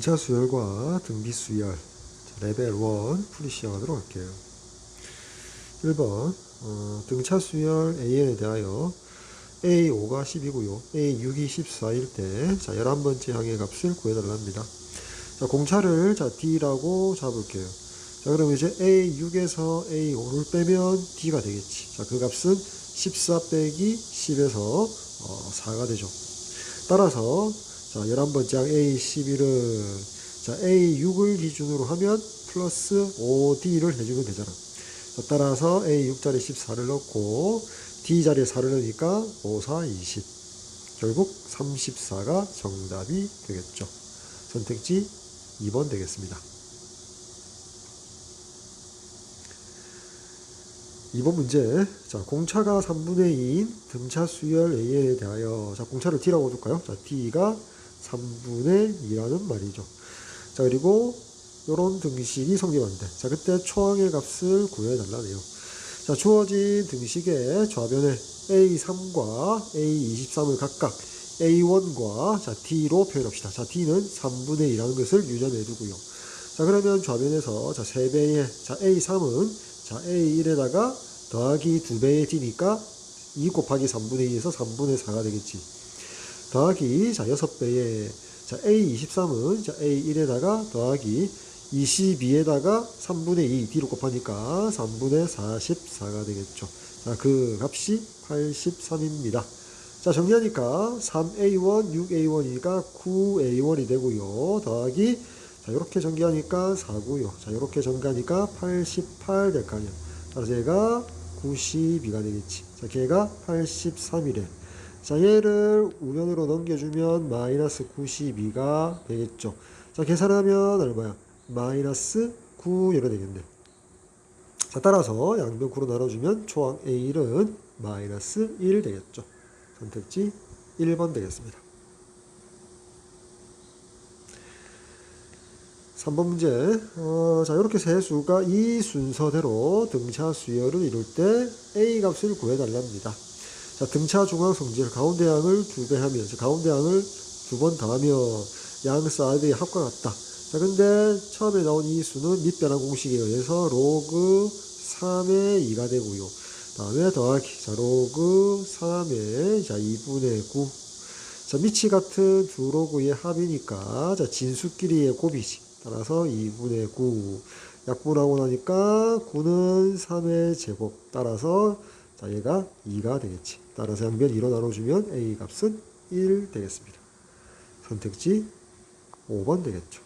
등차 수열과 등비 수열 레벨 1 풀이 시작하도록 할게요. 1번 어, 등차 수열 AN에 대하여 A5가 10이고요. A6이 14일 때 자, 11번째 항의 값을 구해달라 합니다. 자, 공차를 자, D라고 잡을게요. 자, 그러면 이제 A6에서 A5를 빼면 D가 되겠지. 자, 그 값은 14 빼기 10에서 어, 4가 되죠. 따라서 자, 11번째 항 A11은 자, A6을 기준으로 하면 플러스 5D를 해주면 되잖아. 자, 따라서 A6 자리에 14를 넣고 D 자리에 4를 넣으니까 5, 4, 20. 결국 34가 정답이 되겠죠. 선택지 2번 되겠습니다. 2번 문제. 자, 공차가 3분의 2인 등차 수열 AN에 대하여 자, 공차를 D라고 둘까요? 자, D가 3분의 2라는 말이죠. 자, 그리고 요런 등식이 성립한대. 자, 그때 초항의 값을 구해달라네요. 자, 주어진 등식의 좌변에 A3과 A23을 각각 A1과 자, D로 표현합시다. 자, D는 3분의 2라는 것을 유념해 두고요. 자, 그러면 좌변에서 자, 3배의 자, A3은 자, A1에다가 더하기 2배의 D니까 2 곱하기 3분의 2에서 3분의 4가 되겠지. 더하기 자, 6배의 자, A23은 자, A1에다가 더하기 22에다가 3분의 2 D로 곱하니까 3분의 44가 되겠죠. 자, 그 값이 83입니다. 자, 정리하니까 3A1, 6A1이니까 9A1이 되고요. 더하기 자, 이렇게 전개하니까 4고요. 자, 이렇게 전개하니까 88 될 거 아니야. 따라서 얘가 92가 되겠지. 자, 걔가 83이래. 자, 얘를 우변으로 넘겨주면 마이너스 92가 되겠죠. 자, 계산하면 얼마야? 마이너스 9 이래 되겠네. 자, 따라서 양변 9로 나눠주면 초항 A1은 마이너스 1 되겠죠. 선택지 1번 되겠습니다. 3번 문제. 어, 자, 이렇게 세 수가 이 순서대로 등차 수열을 이룰 때 A 값을 구해달랍니다. 자, 등차 중앙 성질 가운데 양을 두 배 하면, 자, 가운데 양을 두 번 더하면 양 사이드의 합과 같다. 자, 근데 처음에 나온 이 수는 밑변환 공식에 의해서 로그 3의 2가 되고요. 다음에 더하기. 자, 로그 3의 자, 2분의 9. 자, 밑이 같은 두 로그의 합이니까, 자, 진수끼리의 곱이지. 따라서 2분의 9. 약분하고 나니까 9는 3의 제곱. 따라서, 자, 얘가 2가 되겠지. 따라서 양변 2로 나눠주면 A 값은 1 되겠습니다. 선택지 5번 되겠죠.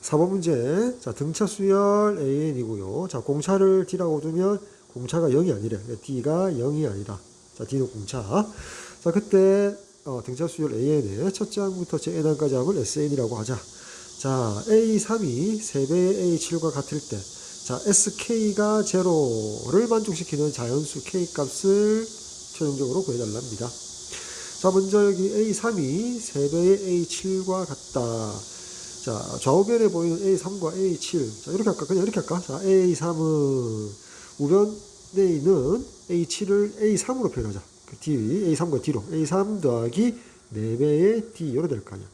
4번 문제. 자, 등차 수열 AN이고요. 자, 공차를 D라고 두면 공차가 0이 아니래. D가 0이 아니다. 자, D는 공차. 자, 그때 어, 등차 수열 AN의 첫째 항부터 제 N항까지 함을 SN이라고 하자. 자, A3이 3배의 A7과 같을 때 자, SK가 제로를 만족시키는 자연수 K 값을 최종적으로 구해달랍니다. 자, 먼저 여기 A3이 3배의 A7과 같다. 자, 좌우변에 보이는 A3과 A7. 자, 이렇게 할까? 그냥 이렇게 할까? 자, A3은 우변에 있는 A7을 A3으로 표현하자. 그 D, A3과 D로. A3 더하기 4배의 D, 이렇게 될 거 아니야.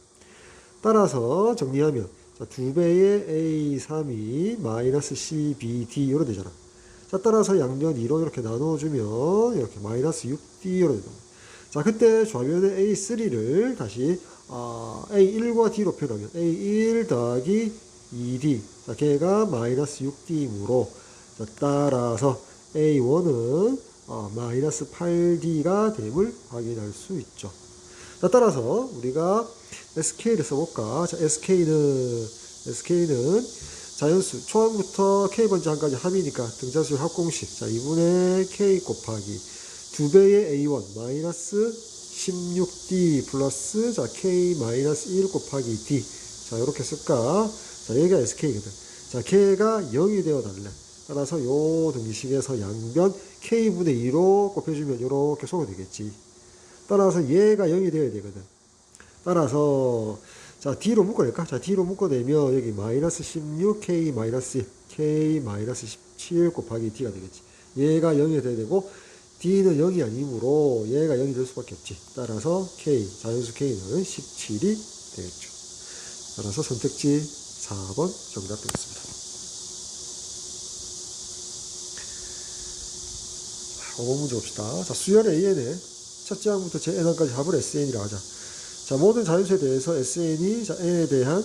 따라서 정리하면, 자, 2배의 A3이 마이너스 CBD, 이렇게 되잖아. 자, 따라서 양변 2로 이렇게 나눠주면, 이렇게 마이너스 6D, 이렇게 되는 거야. 자, 그때 좌변의 A3를 다시 어, A1과 D로 표현하면 A1 더하기 2D. 자, 걔가 마이너스 6D이므로 자, 따라서 A1은 어, 마이너스 8D가 됨을 확인할 수 있죠. 자, 따라서 우리가 SK를 써볼까? 자, SK는 SK는 자연수. 초항부터 K번째 항까지 합이니까 등자수 합공식. 자, 2분의 K 곱하기 2배의 A1 마이너스 16D 플러스 자 K 마이너스 1 곱하기 D. 자 이렇게 쓸까? 자 여기가 SK거든. 자 K가 0이 되어 달래. 따라서 요 등식에서 양변 K분의 2로 곱해주면 이렇게 소가 되겠지. 따라서 얘가 0이 되어야 되거든 따라서 자 D로 묶어낼까 자 D로 묶어내면 여기 마이너스 16 K 마이너스 1 K 마이너스 17 곱하기 D가 되겠지 얘가 0이 돼야 되고 D는 0이 아니므로 얘가 0이 될 수밖에 없지. 따라서 K, 자연수 K는 17이 되겠죠. 따라서 선택지 4번 정답 되겠습니다. 5번 문제 봅시다. 자, 수열 AN의 첫째 항부터 제 N항까지 합을 SN이라 하자. 자, 모든 자연수에 대해서 SN이 자, N에 대한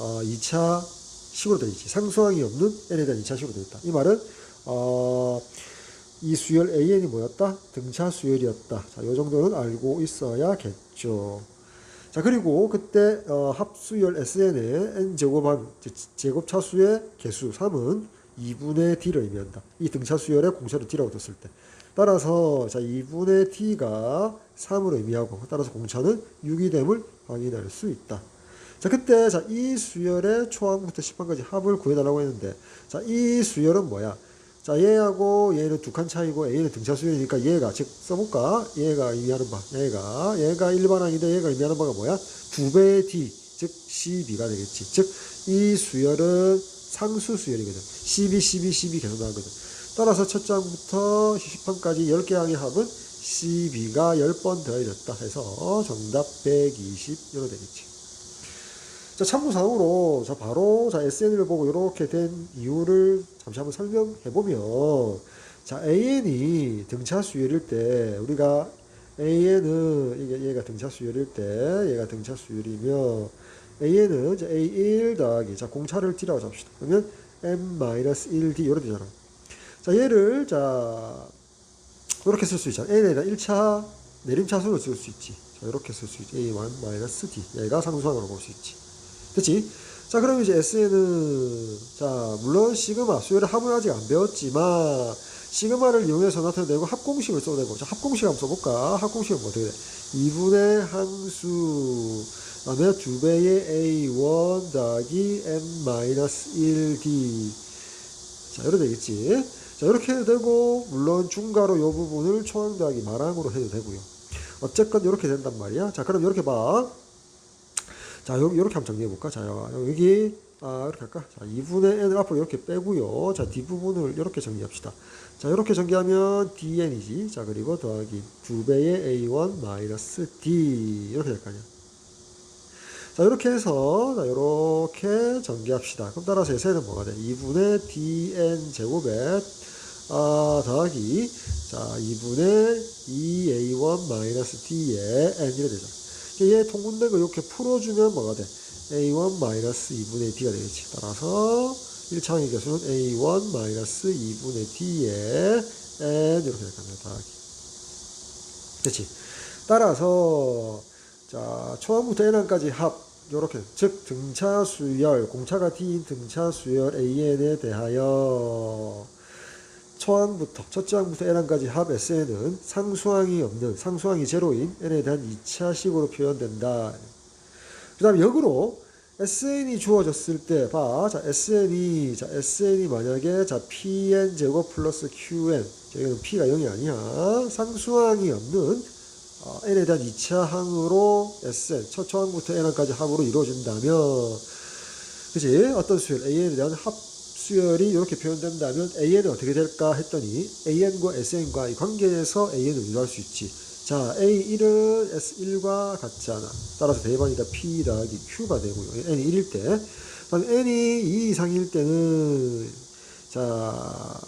어, 2차 식으로 되어 있지. 상수항이 없는 N에 대한 2차 식으로 되어 있다. 이 말은 어, 이 수열 AN이 뭐였다? 등차 수열이었다. 자, 요 정도는 알고 있어야겠죠. 자, 그리고 그때 어, 합수열 SN의 n 제곱한 제곱 차수의 개수 3은 2분의 d를 의미한다. 이 등차 수열의 공차를 d라고 뒀을 때. 따라서 자 2분의 t가 3을 의미하고 따라서 공차는 6이 됨을 확인할 수 있다. 자 그때 자 이 수열의 초항부터 10항까지 합을 구해달라고 했는데 자 이 수열은 뭐야? 자 얘하고 얘는 두 칸 차이고 A는 등차 수열이니까 얘가 즉 써볼까? 얘가 의미하는 바 얘가 얘가 일반항인데 얘가 의미하는 바가 뭐야? 두 배의 D 즉 12가 되겠지. 즉 이 수열은 상수 수열이거든. 12, 12, 12 계속 나거든. 따라서 첫 장부터 10판까지 10개 항의 합은 12가 10번 더해졌다 해서 정답 120 이로 되겠지. 자, 참고사항으로 자 바로 자 SN을 보고 이렇게 된 이유를 잠시 한번 설명해 보면 자 AN이 등차 수열일 때 우리가 AN은 이게 얘가 등차 수열일 때 얘가 등차 수열이며 AN은 이제 A1 더하기 자 공차를 D라고 잡시다. 그러면 M-1D 이렇게 되잖아. 자 얘를 자 이렇게 쓸 수 있잖아. N에다 1차 내림차순으로 쓸 수 있지. 자 이렇게 쓸 수 있지. A1-D 얘가 상수항으로 볼 수 있지. 됐지? 자, 그럼 이제 SN은, 자, 물론 시그마, 수열의 합을 아직 안 배웠지만, 시그마를 이용해서 나타내고 합공식을 써도 되고, 자, 합공식 한번 써볼까? 합공식은 뭐 어떻게 돼? 2분의 항수, 그 다음에 2배의 A1 더하기 M-1D. 자, 이렇게 되겠지? 자, 이렇게 해도 되고, 물론 중가로 이 부분을 초항 더하기 마랑으로 해도 되고요. 어쨌건 이렇게 된단 말이야. 자, 그럼 이렇게 봐. 자, 여기 이렇게 한번 정리해 볼까? 자, 여기 아, 이렇게 할까? 자, 2분의 n을 앞으로 이렇게 빼고요. 자, 뒷부분을 이렇게 정리합시다. 자, 이렇게 정리하면 dn이지. 자, 그리고 더하기 2배의 a1 마이너스 d 이렇게 될 거 아니야. 자, 이렇게 해서 자, 이렇게 전개합시다. 그럼 따라서 예세는 뭐가 돼? 2분의 dn 제곱에 아, 더하기 자, 2분의 2a1 마이너스 d의 n 이래 되죠. 얘 통분된 거 이렇게 풀어주면 뭐가 돼? a1 마이너스 2분의 d가 되겠지. 따라서 1차항의 개수는 a1 마이너스 2분의 d의 n 이렇게 될 겁니다. 더하기. 됐지? 따라서 자 초항부터 n항까지 합 요렇게 즉 등차 수열 공차가 d인 등차 수열 an에 대하여 초항부터 첫째 항부터 n항까지 합 SN은 상수항이 없는 상수항이 제로인 n에 대한 2차식으로 표현된다. 그 다음에 역으로 SN이 주어졌을 때 봐. 자, SN이 자, SN이 만약에 자, PN 제곱 플러스 QN 여기는 P가 0이 아니야. 상수항이 없는 어, n에 대한 2차 항으로 SN 첫 초항부터 n항까지 합으로 이루어진다면 그지 어떤 수열 AN에 대한 합 수열이 이렇게 표현된다면 AN은 어떻게 될까 했더니 AN과 SN과 이 관계에서 AN을 유도할 수 있지. 자, A1은 S1과 같지 않아. 따라서 대입하니까 P 더하기 Q가 되고요. N이 1일 때. 그다음 N이 2 이상일 때는 자,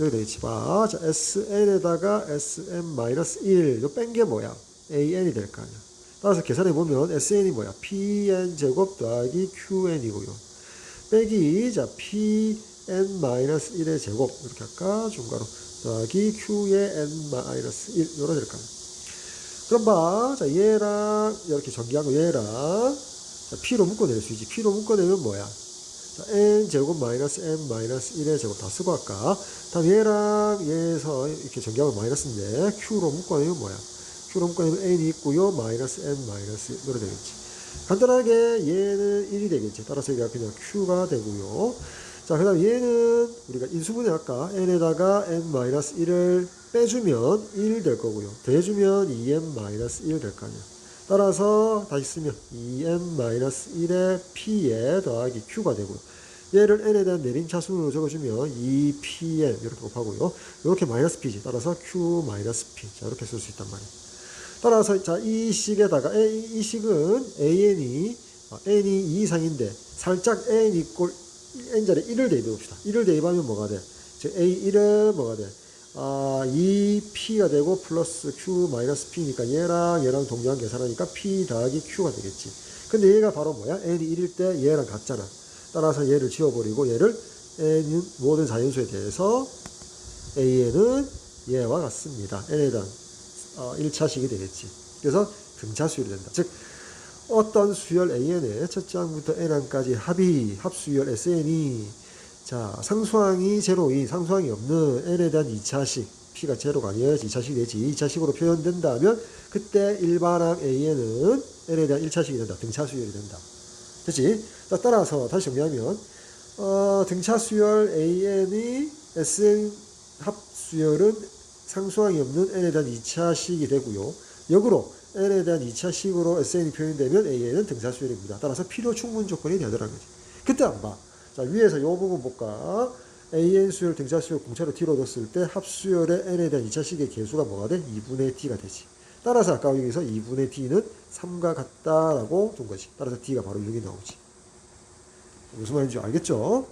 여기 되겠지. 봐. 자, SN에다가 SM-1. 이거 뺀 게 뭐야? AN이 될 거 아니야. 따라서 계산해 보면 SN이 뭐야? PN 제곱 더하기 QN이고요. 빼기 자 pn-1의 제곱. 이렇게 할까? 중괄호. 더하기 q의 n-1 이렇게 될까 그럼 봐 자 얘랑 이렇게 전기하고 얘랑. 자, p로 묶어낼 수 있지. P로 묶어내면 뭐야? 자, n 제곱 마이너스 m 마이너스 1의 제곱 다 쓰고 할까? 다음 얘랑 얘에서 이렇게 전기하고 마이너스인데 q로 묶어내면 뭐야? Q로 묶어내면 n이 있고요. 마이너스 m 마이너스 되겠지 간단하게 얘는 1이 되겠지. 따라서 여기가 그냥 Q가 되고요. 자, 그 다음 얘는 우리가 인수분해 할까? n에다가 n-1을 빼주면 1 될 거고요. 더해주면 2n-1 될 거 아니야. 따라서 다시 쓰면 2n-1의 p에 더하기 q가 되고요. 얘를 n에 대한 내림차순으로 적어주면 2pn 이렇게 곱하고요. 이렇게 마이너스 p지. 따라서 q 마이너스 p. 자 이렇게 쓸 수 있단 말이에요. 따라서 자 이 식에다가 A, 이 식은 an이 어, n이 2 이상인데 살짝 n 이꼴 n자리에 1을 대입해 봅시다. 1을 대입하면 뭐가 돼? 즉 a1은 뭐가 돼? 아, 2p가 되고 플러스 q 마이너스 p니까 얘랑 얘랑 동일한 계산하니까 p 더하기 q가 되겠지. 근데 얘가 바로 뭐야? n이 1일 때 얘랑 같잖아. 따라서 얘를 지워버리고 얘를 n은 모든 자연수에 대해서 an은 얘와 같습니다. n에 대한 어, 1차식이 되겠지. 그래서 등차수열이 된다. 즉 어떤 수열 an의 첫째 항부터 n항까지 합이 합수열 sn이 자 상수항이 제로인 상수항이 없는 n에 대한 2차식 p가 제로가 아니어야 2차식이 되지 2차식으로 표현된다면 그때 일반항 an은 n에 대한 1차식이 된다. 등차수열이 된다. 됐지? 자, 따라서 다시 정리하면 어, 등차수열 an이 sn 합수열은 상수항이 없는 n에 대한 2차식이 되고요. 역으로 n에 대한 2차식으로 sn이 표현되면 an은 등차수열입니다. 따라서 필요 충분 조건이 되더라는 거지. 그때 안 봐. 자, 위에서 이 부분 볼까? an 수열, 등차수열 공차로 t로 뒀을 때 합수열의 n에 대한 2차식의 개수가 뭐가 돼? 2분의 t가 되지. 따라서 아까 여기서 2분의 t는 3과 같다라고 둔 거지. 따라서 t가 바로 6이 나오지. 무슨 말인지 알겠죠?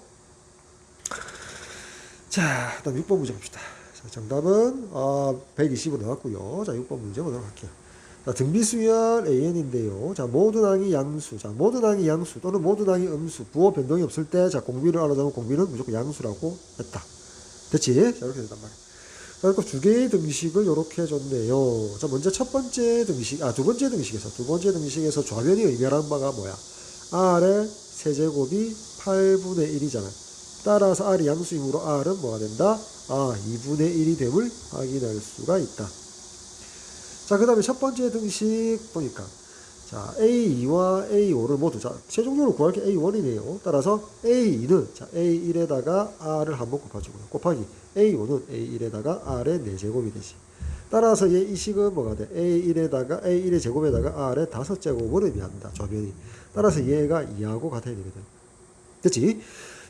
자, 다음 6번 문제 봅시다. 자, 정답은 어, 120으로 나왔고요. 자, 6번 문제 보도록 할게요. 자, 등비수열 AN인데요. 자, 모든 항이 양수. 자, 모든 항이 양수 또는 모든 항이 음수. 부호 변동이 없을 때, 자, 공비를 알아두면 공비는 무조건 양수라고 했다. 됐지? 자, 이렇게 된단 말이야. 자, 그리고 두 개의 등식을 이렇게 해줬네요. 자, 먼저 첫 번째 등식, 아, 두 번째 등식에서, 두 번째 등식에서 좌변이 의미하는 바가 뭐야? R의 세제곱이 8분의 1이잖아. 따라서 R이 양수이므로 R은 뭐가 된다? 아, 2분의 1이 됨을 확인할 수가 있다. 자, 그 다음에 첫 번째 등식 보니까, 자, A2와 A5를 모두, 자, 최종적으로 구할 게 A1이네요. 따라서 A2는, 자, A1에다가 R을 한번 곱해주고요. 곱하기 A5는 A1에다가 R의 4제곱이 되지. 따라서 얘 이 식은 뭐가 돼? A1에다가, A1의 제곱에다가 R의 5제곱을 의미한다. 좌변이. 따라서 얘가 2하고 같아야 되거든. 됐지?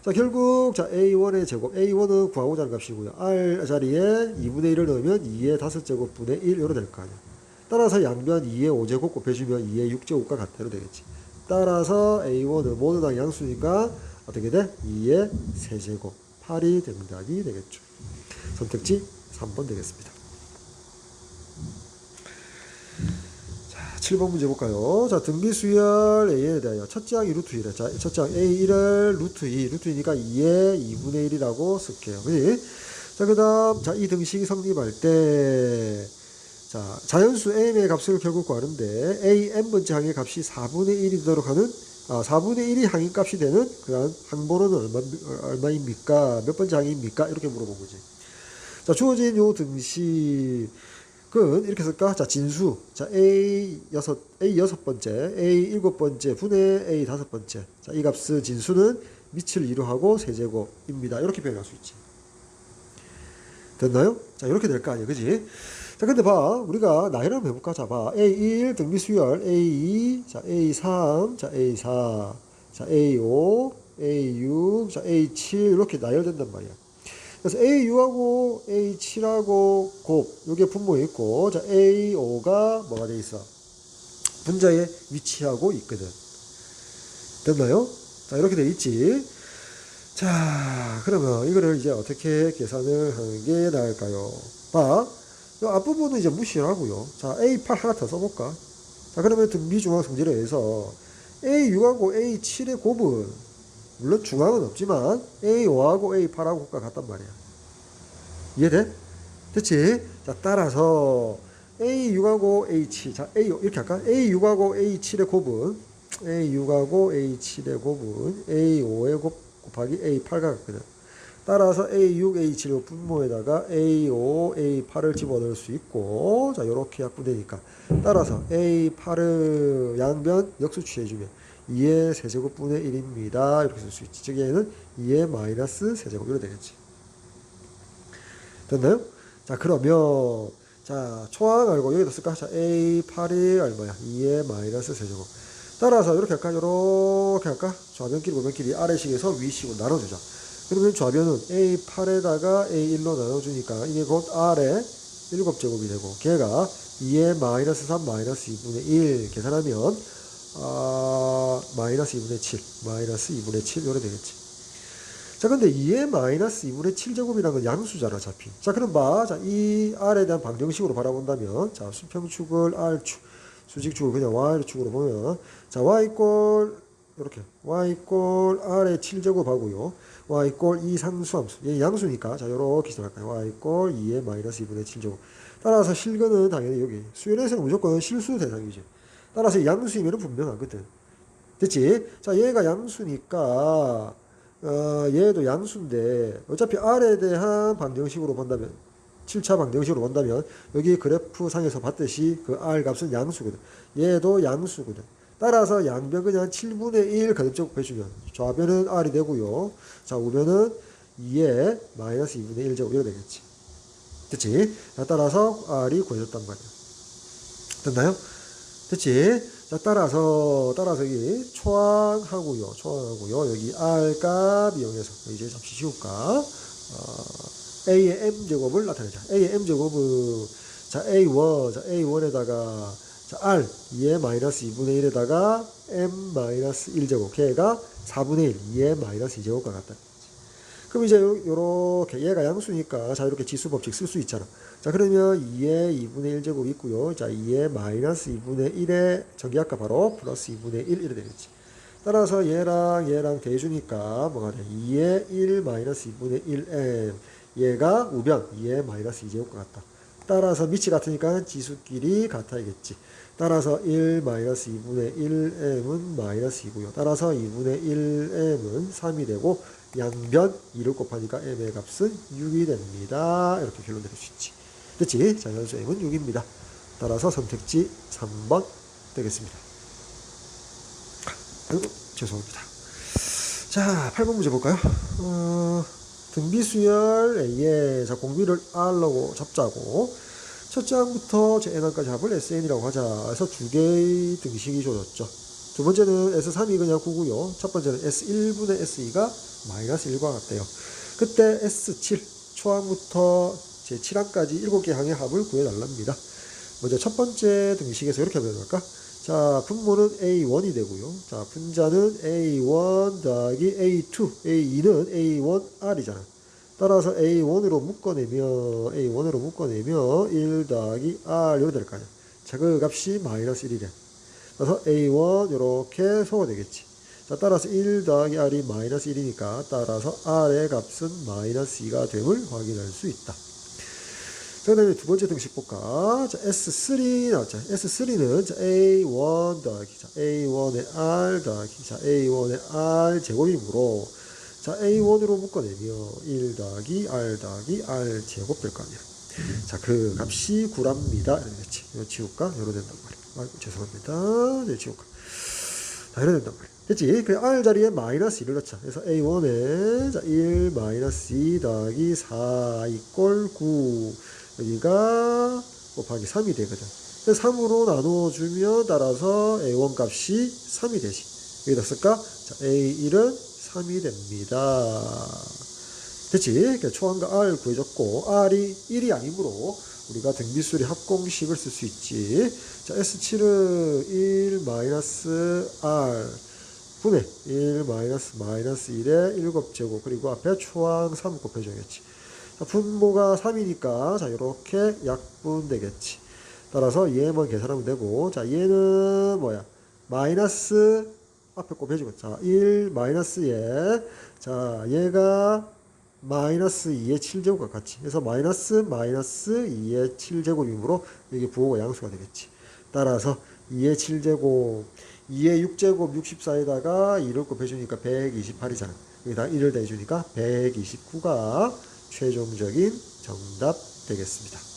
자, 결국, 자, A1의 제곱. A1은 구하고자 하는 값이고요. R 자리에 2분의 1을 넣으면 2의 5제곱 분의 1, 이로 될 거 아니야. 따라서 양변 2의 5제곱 곱해주면 2의 6제곱과 같대로 되겠지. 따라서 A1은 모든 당 양수니까 어떻게 돼? 2의 세제곱. 8이 정답이 되겠죠. 선택지 3번 되겠습니다. 7번 문제 볼까요? 자, 등비수열 A에 대하여 첫째 항이 루트 1에 자, 첫째 항 A1을 루트 2, 루트 2니까 2의 2분의 1이라고 쓸게요. 그지? 자, 그 다음, 자, 이 등식이 성립할 때, 자, 자연수 m의 값을 결국 구하는데, a n번째 항의 값이 4분의 1이 되도록 하는, 아, 4분의 1이 항의 값이 되는, 그한 항번호는 얼마, 얼마입니까? 몇 번째 항입니까? 이렇게 물어본 거지. 자, 주어진 요 등식 은 이렇게 쓸까? 자, 진수. 자, A 여섯, A 여섯 번째, A 일곱 번째, 분의 A 다섯 번째. 자, 이 값은 진수는 밑을 이루하고 세제곱입니다. 이렇게 표현할 수 있지. 됐나요? 자, 이렇게 될 거 아니야. 그지? 자, 근데 봐. 우리가 나열을 한번 해볼까? 자, 봐. A1 등비 수열, A2, 자, A3, 자, A4, 자, A5, A6, 자, A7 이렇게 나열된단 말이야. 그래서 A6하고 A7하고 곱, 요게 분모에 있고, 자, A5가 뭐가 돼 있어? 분자에 위치하고 있거든. 됐나요? 자, 이렇게 돼 있지. 자, 그러면 이거를 이제 어떻게 계산을 하는 게 나을까요? 봐. 이 앞부분은 이제 무시를 하고요. 자, A8 하나 더 써볼까? 자, 그러면 등비 중앙 성질에 의해서 A6하고 A7의 곱은 물론 중앙은 없지만 A5하고 A8하고 곱과 같단 말이야. 이해돼? 됐지? 자, 따라서 A6하고 A7, 자, A 이렇게 할까? A6하고 A7의 곱은 A6하고 A7의 곱은 A5의 곱 곱하기 A8과 같거든. 따라서 A6, A7의 분모에다가 A5, A8을 집어넣을 수 있고, 자, 요렇게 약분되니까. 따라서 A8을 양변 역수 취해주면 2의 세제곱분의 1입니다. 이렇게 쓸 수 있지. 즉, 얘는 2의 마이너스 세제곱. 이렇게 되겠지. 됐나요? 자, 그러면, 자, 초항 알고 여기다 쓸까? 자, A8이 얼마야? 2의 마이너스 세제곱. 따라서 이렇게 할까? 이렇게 할까? 좌변끼리 우변끼리 아래식에서 위식으로 나눠주자. 그러면 좌변은 A8에다가 A1로 나눠주니까 이게 곧 아래 7제곱이 되고 걔가 2의 마이너스 3 마이너스 2분의 1 계산하면 아, 마이너스 2분의 7 마이너스 2분의 7 요래 되겠지. 자, 근데 2의 마이너스 2분의 7제곱이라는 건 양수잖아, 어차피. 자, 그럼 봐. 자, 이 R에 대한 방정식으로 바라본다면, 자, 수평축을 R축, 수직축을 그냥 Y축으로 보면, 자, Y꼴, 이렇게. Y꼴 R의 7제곱 하고요. Y꼴 이 상수함수. 얘 양수니까, 자, 요렇게 시작할까요? Y꼴 2의 마이너스 2분의 7제곱. 따라서 실근은 당연히 여기. 수열에서는 무조건 실수 대상이지. 따라서 양수이면 분명하거든. 됐지? 자, 얘가 양수니까, 어, 얘도 양수인데 어차피 R에 대한 방정식으로 본다면 7차 방정식으로 본다면 여기 그래프 상에서 봤듯이 그 R 값은 양수거든. 얘도 양수거든. 따라서 양변 그냥 7분의 1 거듭적 해주면 좌변은 R이 되고요. 자 우변은 2에 마이너스 2분의 1 제곱 이렇게 되겠지. 됐지? 자, 따라서 R이 구해졌단 말이야. 됐나요? 됐지? 자, 따라서, 따라서 여기 초항하고요. 초항하고요. 여기 R 값 이용해서 이제 잠시 지울까? 어, A의 M 제곱을 나타내자. A의 M 제곱은 자, A1, 자, A1에다가 자, R 2의 마이너스 2분의 1에다가 M 마이너스 1 제곱. 걔가 4분의 1, 2의 마이너스 2 제곱과 같다. 그럼 이제 요- 요렇게 얘가 양수니까 자 이렇게 지수 법칙 쓸 수 있잖아. 자 그러면 2의 2분의 1제곱 있고요. 자 2의 마이너스 2분의 1의 전기압과 바로 플러스 2분의 1 이래 되겠지. 따라서 얘랑 얘랑 대주니까 뭐가 돼? 2의 1 마이너스 2분의 1m 얘가 우변 2의 마이너스 2제곱과 같다. 따라서 밑이 같으니까 지수끼리 같아야겠지. 따라서 1 마이너스 2분의 1m은 마이너스 2고요. 따라서 2분의 1m은 3이 되고 양변 2를 곱하니까 m의 값은 6이 됩니다. 이렇게 결론 내릴 수 있지. 됐지? 자, 연수 m은 6입니다. 따라서 선택지 3번 되겠습니다. 아이고, 죄송합니다. 자, 8번 문제 볼까요? 어, 등비수열 A에 자, 공비를 R라고 잡자고 첫 장부터 제 N항까지 합을 SN이라고 하자 해서 두 개의 등식이 줘졌죠. 두 번째는 S3이 그냥 9고요. 첫 번째는 S1분의 S2가 마이너스 1과 같대요. 그때 S7 초항부터 제 7항까지 7개 항의 합을 구해달랍니다. 먼저 첫 번째 등식에서 이렇게 하면 될까? 자, 분모는 A1이 되고요. 자, 분자는 A1 더하기 A2. A2는 A1R이잖아. 따라서 A1으로 묶어내면, A1으로 묶어내면 1 더하기 R 이렇게 될 거 아니야. 자, 그 값이 마이너스 1이래. 그래서 A1 이렇게 소화되겠지. 자, 따라서 1 더하기 R이 마이너스 1이니까 따라서 R의 값은 마이너스 2가 됨을 확인할 수 있다. 자, 그 다음에 두 번째 등식 볼까? 자, S3 나왔죠. S3는 자, A1 더하기, 자, A1의 R 더하기, 자, A1의 R 제곱이므로, 자, A1으로 묶어내면 1 더하기 R 더하기 R 제곱 될 거 아니야. 자, 그 값이 9랍니다. 이렇게 지울까? 이러 된단 말이야. 아이고, 죄송합니다. 네, 지울까. 자, 이래 된단 말이야. 됐지? 그 R 자리에 마이너스 1을 넣자. 그래서 A1에 자, 1 마이너스 2 더하기 4 이꼴 9. 여기가 곱하기 3이 되거든. 3으로 나누어주면 따라서 A1 값이 3이 되지. 여기다 쓸까? 자, A1은 3이 됩니다. 됐지? 그러니까 초항과 R 구해줬고, R이 1이 아니므로 우리가 등비수리 합공식을 쓸 수 있지. 자, S7은 1 마이너스 R 분의 1 마이너스 마이너스 1의 7제곱 그리고 앞에 초항 3 곱해줘야겠지. 자, 분모가 3이니까 자 이렇게 약분 되겠지. 따라서 얘만 계산하면 되고 자 얘는 뭐야 마이너스 앞에 곱해주고 자1 마이너스 얘 자 얘가 마이너스 2의 7제곱과 같이 그래서 마이너스 마이너스 2의 7제곱이므로 여기 부호가 양수가 되겠지. 따라서 2의 7제곱 2의 6제곱 64에다가 2를 곱해주니까 128이잖아. 여기다 1을 대주니까 129가 최종적인 정답 되겠습니다.